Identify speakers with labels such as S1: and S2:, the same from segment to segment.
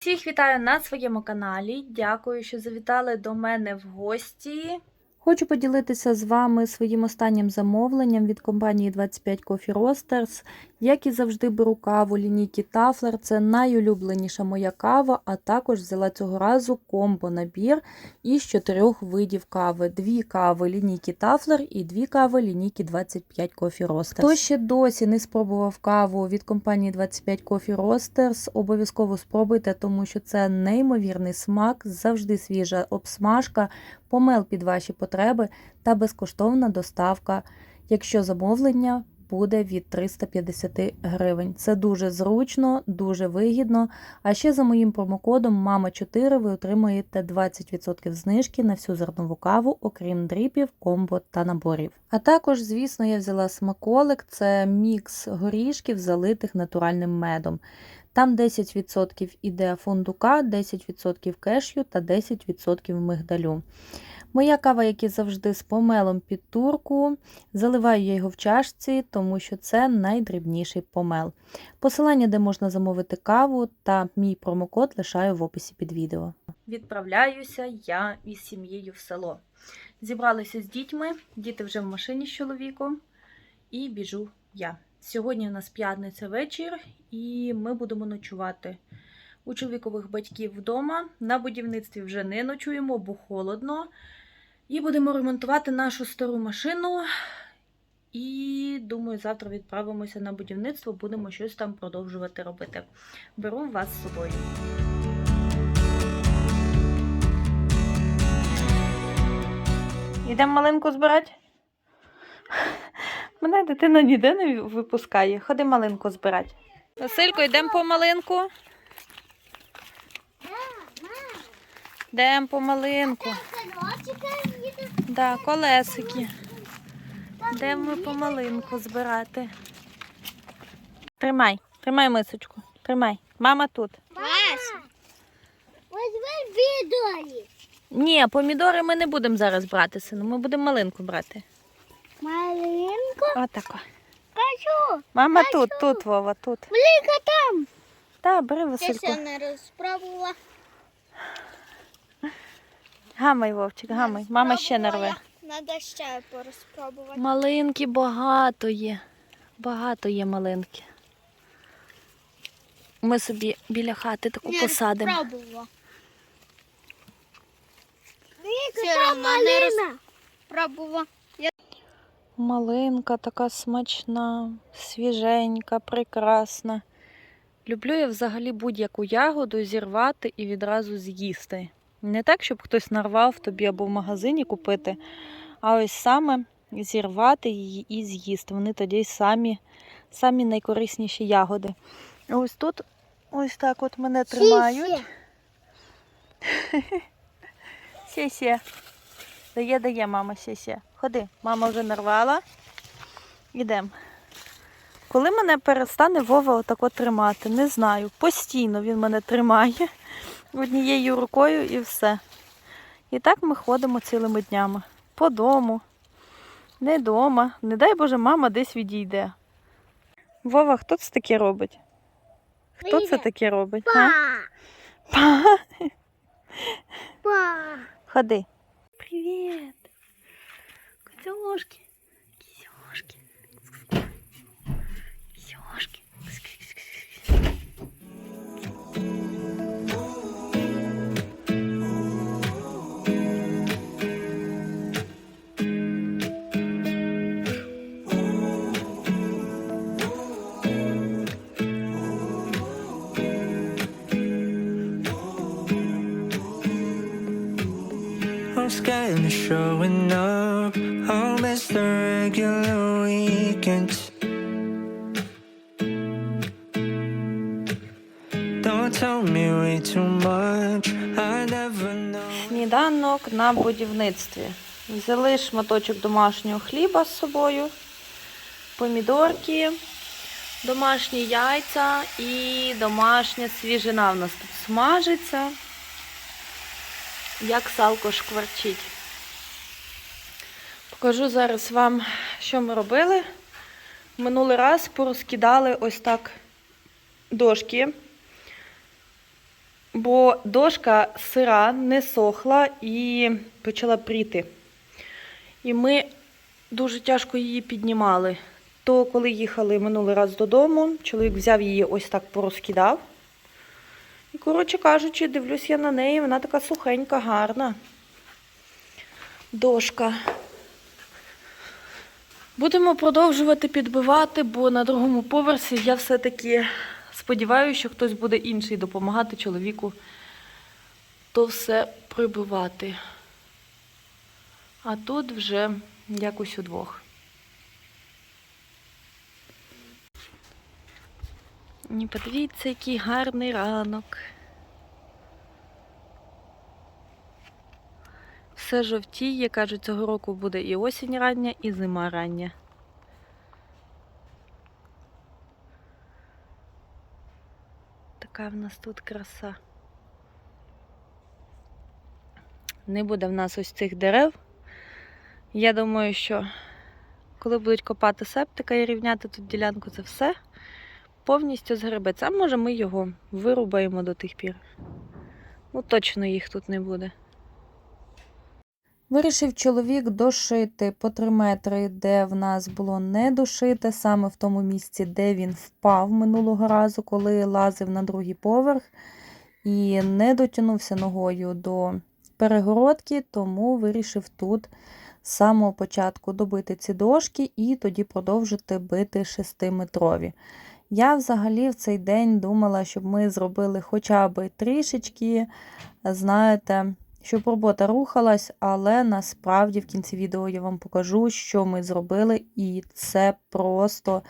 S1: Всіх вітаю на своєму каналі. Дякую, що завітали до мене в гості. Хочу поділитися з вами своїм останнім замовленням від компанії 25 Coffee Roasters. Як і завжди беру каву лінійки Тафлер. Це найулюбленіша моя кава, а також взяла цього разу комбо-набір із чотирьох видів кави: дві кави лінійки Тафлер і дві кави лінійки 25 Coffee Roasters. Хто ще досі не спробував каву від компанії 25 Coffee Roasters, обов'язково спробуйте, тому що це неймовірний смак, завжди свіжа обсмажка, помел під ваші потреби та безкоштовна доставка, якщо замовлення буде від 350 гривень. Це дуже зручно, дуже вигідно. А ще за моїм промокодом MAMA4 ви отримаєте 20% знижки на всю зернову каву, окрім дріпів, комбо та наборів. А також, звісно, я взяла смаколик, це мікс горішків, залитих натуральним медом. Там 10% іде фундука, 10% кешю та 10% мигдалю. Моя кава, як і завжди, з помелом під турку. Заливаю я його в чашці, тому що це найдрібніший помел. Посилання, де можна замовити каву, та мій промокод лишаю в описі під відео. Відправляюся я із сім'єю в село. Зібралися з дітьми, діти вже в машині з чоловіком, і біжу я. Сьогодні у нас п'ятниця вечір, і ми будемо ночувати у чоловікових батьків вдома. На будівництві вже не ночуємо, бо холодно. І будемо ремонтувати нашу стару машину. І думаю, завтра відправимося на будівництво, будемо щось там продовжувати робити. Беру вас з собою. Йдемо малинку збирати? Мене дитина ніде не випускає. Ходи малинку збирати. Василько, йдемо по малинку. Йдемо по малинку. Да, колесики. Йдемо ми по малинку збирати. Тримай, тримай мисочку. Тримай. Мама тут.
S2: Возьми.
S1: Ні, помідори ми не будемо зараз брати, сину. Ми будемо малинку брати.
S2: Маленько.
S1: Отако.
S2: Кажу.
S1: Мама
S2: Бачу.
S1: тут, тут, Вова, тут.
S2: Велика там.
S1: Так, бери
S2: Я ще не розпробувала.
S1: Гамай, Вовчик, гамай. Мама ще не рве.
S2: Надо ще порозпробувати.
S1: Малинки багато є. Багато є малинки. Ми собі біля хати таку посадимо.
S2: розпробувала. Велика малина. Пробувала.
S1: Малинка така смачна, свіженька, прекрасна. Люблю я взагалі будь-яку ягоду зірвати і відразу з'їсти. Не так, щоб хтось нарвав тобі або в магазині купити, а ось саме зірвати її і з'їсти. Вони тоді самі, самі найкорисніші ягоди. Ось тут ось так от мене тримають. Сє-сє. Дає, дає, мама, сє-сє. Ходи, мама вже нарвала. Ідемо. Коли мене перестане Вова отако тримати, не знаю. Постійно він мене тримає однією рукою і все. І так ми ходимо цілими днями. По дому, не дома. Не дай Боже, мама десь відійде. Вова, хто це таке робить? Хто це таке робить?
S2: Па.
S1: А? Па.
S2: Па.
S1: Ходи. Привіт. Козьошки.
S3: Showing up. I'll miss regular weekends. Don't tell me way too much. I never know.
S1: Сніданок на будівництві. Взяли шматочок домашнього хліба з собою, помідорки, домашні яйця і домашня свіжина в нас тут смажиться, як салко шкварчить. Покажу зараз вам, що ми робили. Минулий раз порозкидали ось так дошки. Бо дошка сира не сохла і почала пріти. І ми дуже тяжко її піднімали. То коли їхали минулий раз додому, чоловік взяв її ось так порозкидав. І, коротше кажучи, дивлюсь я на неї, вона така сухенька, гарна. Дошка. Будемо продовжувати підбивати, бо на другому поверсі я все-таки сподіваюся, що хтось буде інший допомагати чоловіку то все прибивати. А тут вже якось удвох. Подивіться, який гарний ранок. Все жовтіє, кажуть, цього року буде і осінь рання, і зима рання. Така в нас тут краса. Не буде в нас ось цих дерев. Я думаю, що коли будуть копати септика і рівняти тут ділянку, це все повністю згребеться. А може ми його вирубаємо до тих пір. Ну, точно їх тут не буде. Вирішив чоловік дошити по 3 метри, де в нас було не дошите, саме в тому місці, де він впав минулого разу, коли лазив на другий поверх, і не дотягнувся ногою до перегородки, тому вирішив тут з самого початку добити ці дошки і тоді продовжити бити 6-метрові. Я взагалі в цей день думала, щоб ми зробили хоча б трішечки, знаєте, щоб робота рухалась, але насправді в кінці відео я вам покажу, що ми зробили, і це просто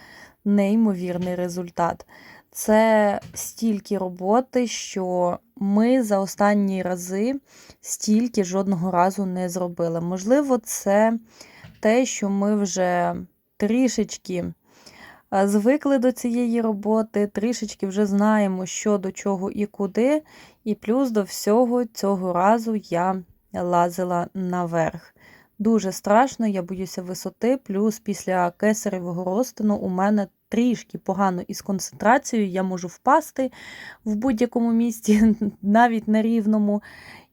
S1: неймовірний результат. Це стільки роботи, що ми за останні рази стільки жодного разу не зробили. Можливо, це те, що ми вже трішечки звикли до цієї роботи, трішечки вже знаємо, що до чого і куди. І плюс до всього цього разу я лазила наверх. Дуже страшно, я боюся висоти, плюс після кесаревого розтину у мене трішки погано із концентрацією, я можу впасти в будь-якому місці, навіть на рівному.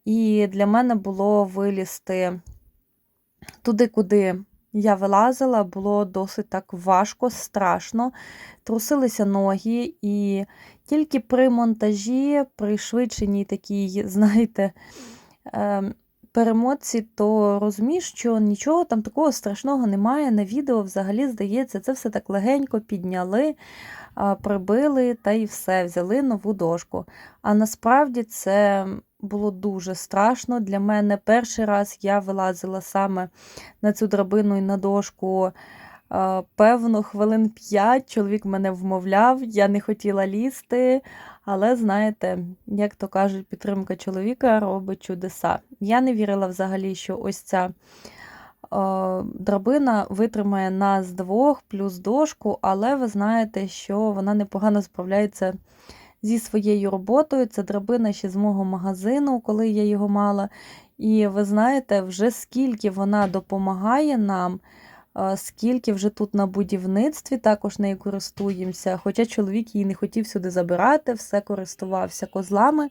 S1: І для мене було вилізти туди, куди я вилазила, було досить так важко, страшно. Трусилися ноги, і тільки при монтажі, при швидшеній такій, знаєте, ем, перемотці, то розумієш, що нічого там такого страшного немає. На відео взагалі, здається, це все так легенько підняли, прибили та і все, взяли нову дошку. А насправді це було дуже страшно. Для мене перший раз я вилазила саме на цю драбину і на дошку. Певно, хвилин 5 чоловік мене вмовляв, я не хотіла лізти, але знаєте, як то кажуть, підтримка чоловіка робить чудеса. Я не вірила взагалі, що ось ця е, драбина витримає нас двох плюс дошку, але ви знаєте, що вона непогано справляється зі своєю роботою. Це драбина ще з мого магазину, коли я його мала. І ви знаєте, вже скільки вона допомагає нам. Скільки вже тут на будівництві також нею користуємося, хоча чоловік її не хотів сюди забирати, все користувався козлами,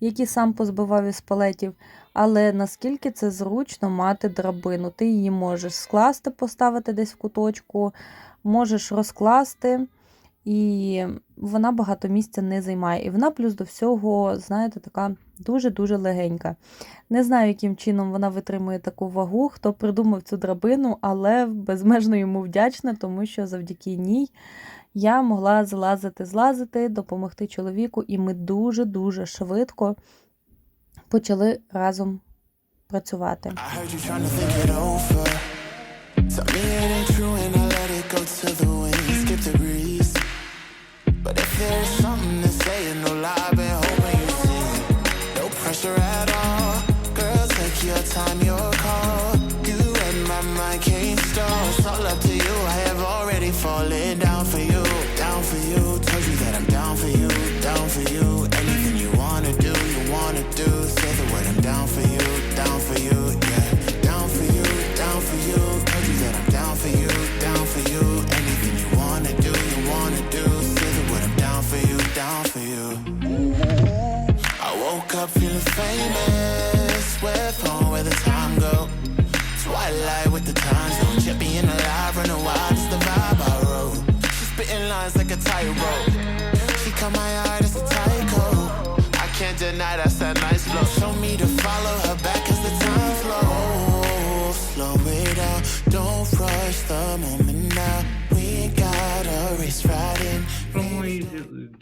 S1: які сам позбивав із палетів. Але наскільки це зручно мати драбину? Ти її можеш скласти, поставити десь в куточку, можеш розкласти, і вона багато місця не займає. І вона плюс до всього, знаєте, така дуже-дуже легенька. Не знаю, яким чином вона витримує таку вагу, хто придумав цю драбину, але безмежно йому вдячна, тому що завдяки ній я могла залазити, злазити, допомогти чоловіку, і ми дуже-дуже швидко почали разом працювати.
S4: I let it there's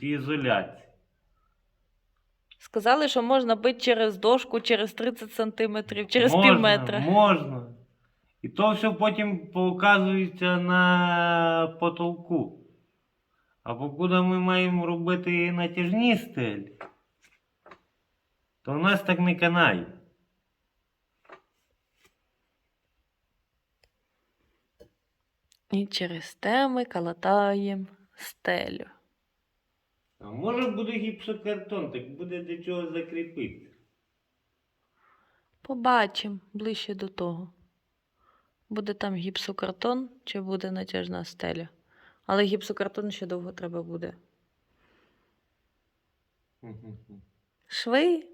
S5: із- ізоляція.
S1: Сказали, що можна бити через дошку, через 30 сантиметрів, через
S5: можна,
S1: пів метра.
S5: Можна. І то все потім показується на потолку. А покуди ми маємо робити натяжні стелі, то в нас так не канає.
S1: І через те ми калатаємо стелю.
S5: А може буде гіпсокартон, так буде до чого закріпити.
S1: Побачимо ближче до того. Буде там гіпсокартон чи буде натяжна стеля. Але гіпсокартон ще довго треба буде. Шви,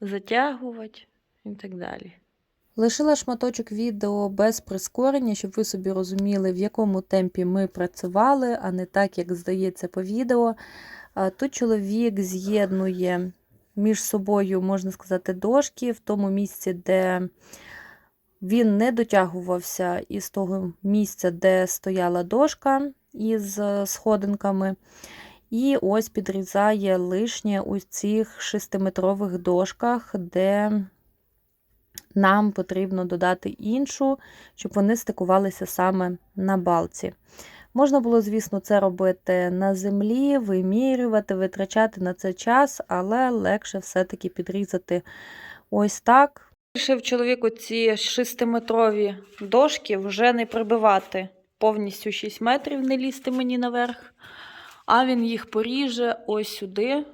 S1: затягувати і так далі. Лишила шматочок відео без прискорення, щоб ви собі розуміли, в якому темпі ми працювали, а не так, як здається по відео. Тут чоловік з'єднує між собою, можна сказати, дошки в тому місці, де він не дотягувався із того місця, де стояла дошка із е, сходинками. І ось підрізає лишнє у цих шестиметрових дошках, де нам потрібно додати іншу, щоб вони стикувалися саме на балці. Можна було, звісно, це робити на землі, вимірювати, витрачати на це час, але легше все-таки підрізати ось так. Вирішив чоловік ці шестиметрові дошки вже не прибивати повністю 6 метрів, не лізти мені наверх, а він їх поріже ось сюди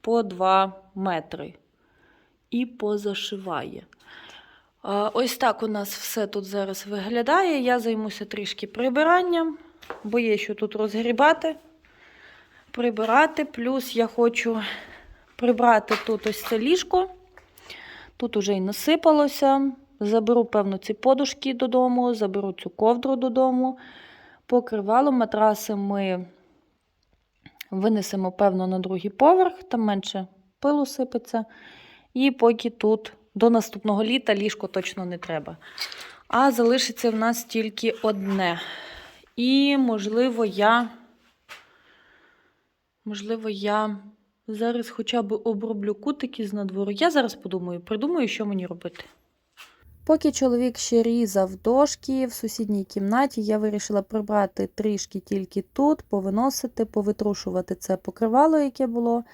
S1: по 2 метри і позашиває. Ось так у нас все тут зараз виглядає. Я займуся трішки прибиранням, бо є що тут розгрібати, прибирати. Плюс я хочу прибрати тут ось це ліжко. Тут уже й насипалося. Заберу, певно, ці подушки додому, заберу цю ковдру додому. Покривало матраси ми винесемо, певно, на другий поверх, там менше пилу сипеться. І поки тут до наступного літа ліжко точно не треба. А залишиться в нас тільки одне. І, можливо, я. Можливо, я зараз хоча б оброблю кутики з надвору. Я зараз подумаю, придумаю, що мені робити. Поки чоловік ще різав дошки в сусідній кімнаті, я вирішила прибрати трішки тільки тут, повиносити, повитрушувати це покривало, яке було.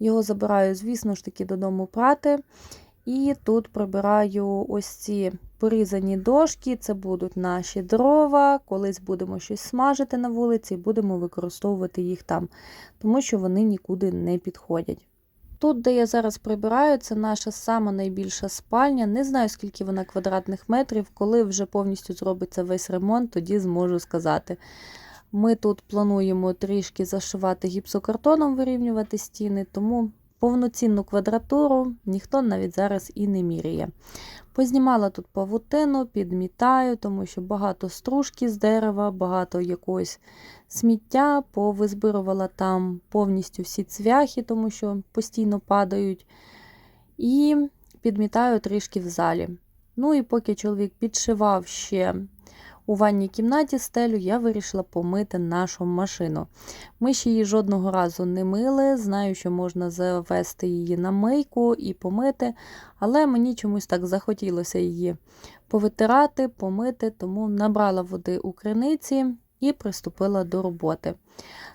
S1: Його забираю, звісно ж таки, додому прати. І тут прибираю ось ці порізані дошки. Це будуть наші дрова. Колись будемо щось смажити на вулиці, будемо використовувати їх там, тому що вони нікуди не підходять. Тут, де я зараз прибираю, це наша сама найбільша спальня. Не знаю, скільки вона квадратних метрів. Коли вже повністю зробиться весь ремонт, тоді зможу сказати. Ми тут плануємо трішки зашивати гіпсокартоном, вирівнювати стіни, тому повноцінну квадратуру ніхто навіть зараз і не міряє. Познімала тут павутину, підмітаю, тому що багато стружки з дерева, багато якогось сміття, повизбирувала там повністю всі цвяхи, тому що постійно падають. І підмітаю трішки в залі. Ну і поки чоловік підшивав ще у ванній кімнаті стелю, я вирішила помити нашу машину. Ми ще її жодного разу не мили. Знаю, що можна завести її на мийку і помити, але мені чомусь так захотілося її повитирати, помити, тому набрала води у криниці і приступила до роботи.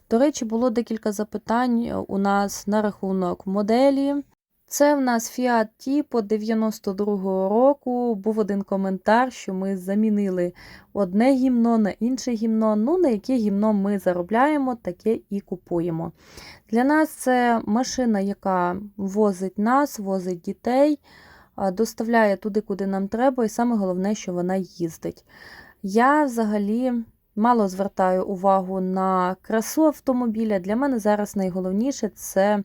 S1: До речі, було декілька запитань у нас на рахунок моделі. Це в нас Fiat Tipo 92-го року. Був один коментар, що ми замінили одне гімно на інше гімно. Ну, на яке гімно ми заробляємо, таке і купуємо. Для нас це машина, яка возить нас, возить дітей, доставляє туди, куди нам треба, і саме головне, що вона їздить. Я взагалі мало звертаю увагу на красу автомобіля. Для мене зараз найголовніше це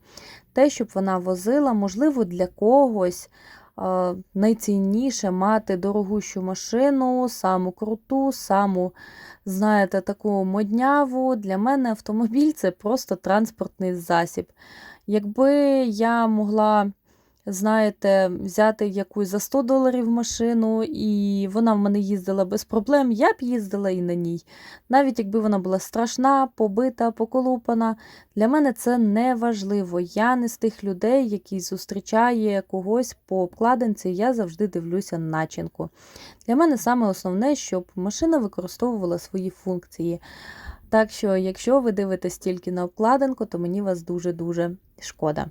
S1: те, щоб вона возила, можливо, для когось найцінніше мати дорогущу машину, саму круту, саму, знаєте, таку модняву. Для мене автомобіль це просто транспортний засіб. Якби я могла, знаєте, взяти якусь за 100 доларів машину, і вона в мене їздила без проблем, я б їздила і на ній. Навіть якби вона була страшна, побита, поколупана. Для мене це не важливо. Я не з тих людей, які зустрічає когось по обкладинці, я завжди дивлюся на начинку. Для мене саме основне, щоб машина використовувала свої функції. Так що, якщо ви дивитесь тільки на обкладинку, то мені вас дуже-дуже шкода.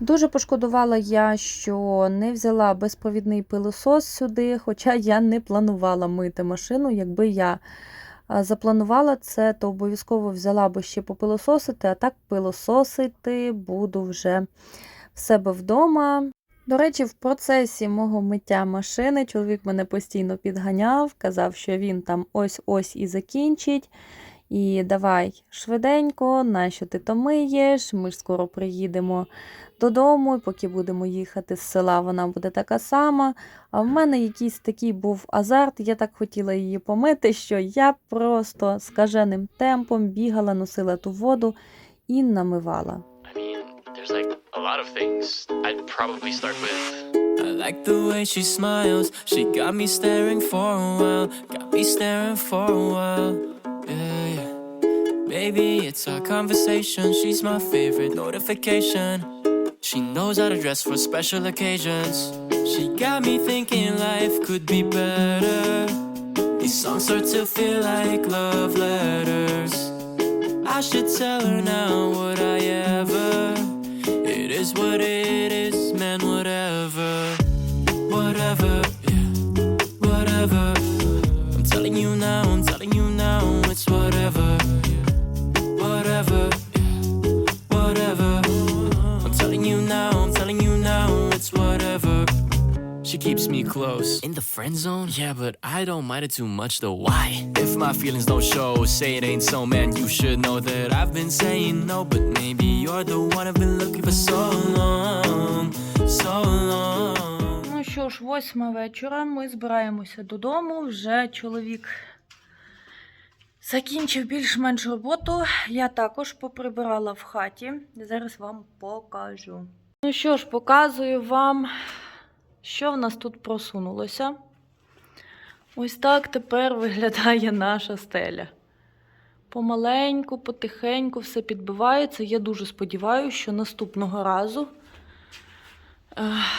S1: Дуже пошкодувала я, що не взяла безпровідний пилосос сюди, хоча я не планувала мити машину. Якби я запланувала це, то обов'язково взяла би ще попилососити, а так пилососити буду вже в себе вдома. До речі, в процесі мого миття машини чоловік мене постійно підганяв, казав, що він там ось-ось і закінчить. І давай швиденько, нащо ти то миєш? Ми ж скоро приїдемо додому, і поки будемо їхати з села, вона буде така сама. А в мене якийсь такий був азарт, я так хотіла її помити, що я просто скаженим темпом бігала, носила ту воду і намивала.
S6: I like.
S3: The way she smiles. She got me staring for a while. Got me staring for a while. Yeah. Baby, it's our conversation. She's my favorite notification. She knows how to dress for special occasions. She got me thinking life could be better. These songs start to feel like love letters. I should tell her now would I ever? It is what it is, man, whatever. Whatever, yeah, whatever. I'm telling you now, I'm telling you now, it's whatever. Whatever, yeah, whatever. I'm telling you now, I'm telling you now, it's whatever. She keeps me close. In the friend zone? Yeah, but I don't mind it too much though. Why? If my feelings don't show, say it ain't so, man. You should know that I've been saying no, but maybe you're the one I've been looking for so long, so long.
S1: Ну що ж, восьма вечора. Ми збираємося додому. Вже чоловік закінчив більш-менш роботу. Я також поприбирала в хаті. Зараз вам покажу. Ну що ж, показую вам, що в нас тут просунулося. Ось так тепер виглядає наша стеля. Помаленьку, потихеньку все підбивається. Я дуже сподіваюся, що наступного разу.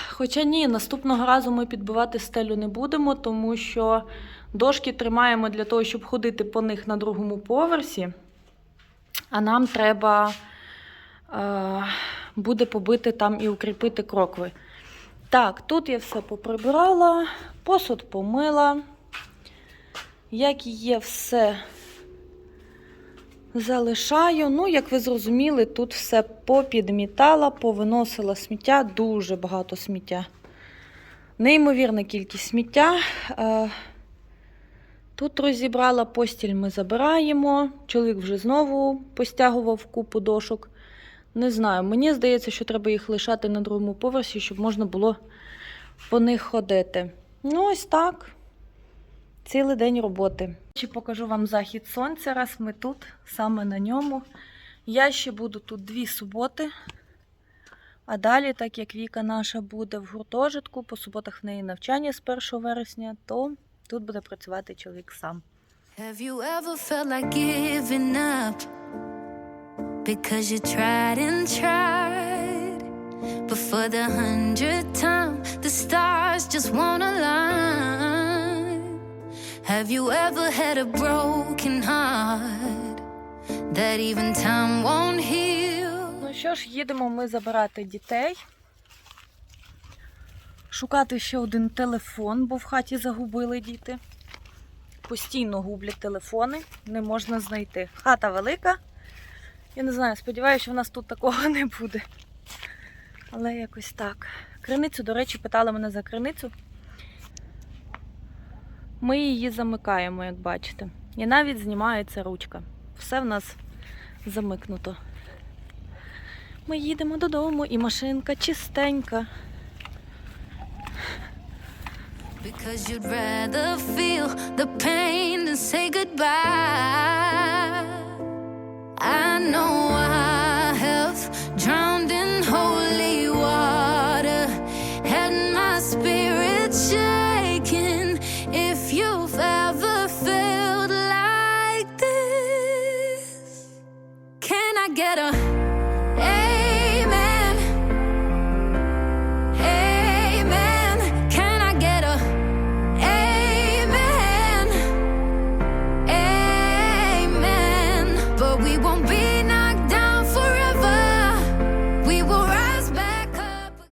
S1: Хоча ні, наступного разу ми підбивати стелю не будемо, тому що дошки тримаємо для того, щоб ходити по них на другому поверсі. А нам треба е, буде побити там і укріпити крокви. Так, тут я все поприбирала, посуд помила. Як є, все залишаю. Ну, як ви зрозуміли, тут все попідмітала, повиносила сміття, дуже багато сміття. Неймовірна кількість сміття. Е, Тут розібрала постіль, ми забираємо. Чоловік вже знову постягував купу дошок. Не знаю, мені здається, що треба їх лишати на другому поверсі, щоб можна було по них ходити. Ну, ось так. Цілий день роботи. Чи покажу вам захід сонця, раз ми тут, саме на ньому. Я ще буду тут дві суботи. А далі, так як Віка наша буде в гуртожитку, по суботах в неї навчання з 1 вересня, то тут буде працювати чоловік сам.
S7: Have you ever felt like giving up? Because you tried and tried. But for the hundredth time, the stars just won't align. Have you ever had a broken heart that even time won't heal?
S1: Ну що ж, їдемо ми забирати дітей. Шукати ще один телефон, бо в хаті загубили діти. Постійно гублять телефони, не можна знайти. Хата велика. Я не знаю, сподіваюся, що в нас тут такого не буде. Але якось так. Криницю, до речі, питали мене за криницю. Ми її замикаємо, як бачите. І навіть знімається ручка. Все в нас замикнуто. Ми їдемо додому, і машинка чистенька.
S7: Because you'd rather feel the pain than say goodbye.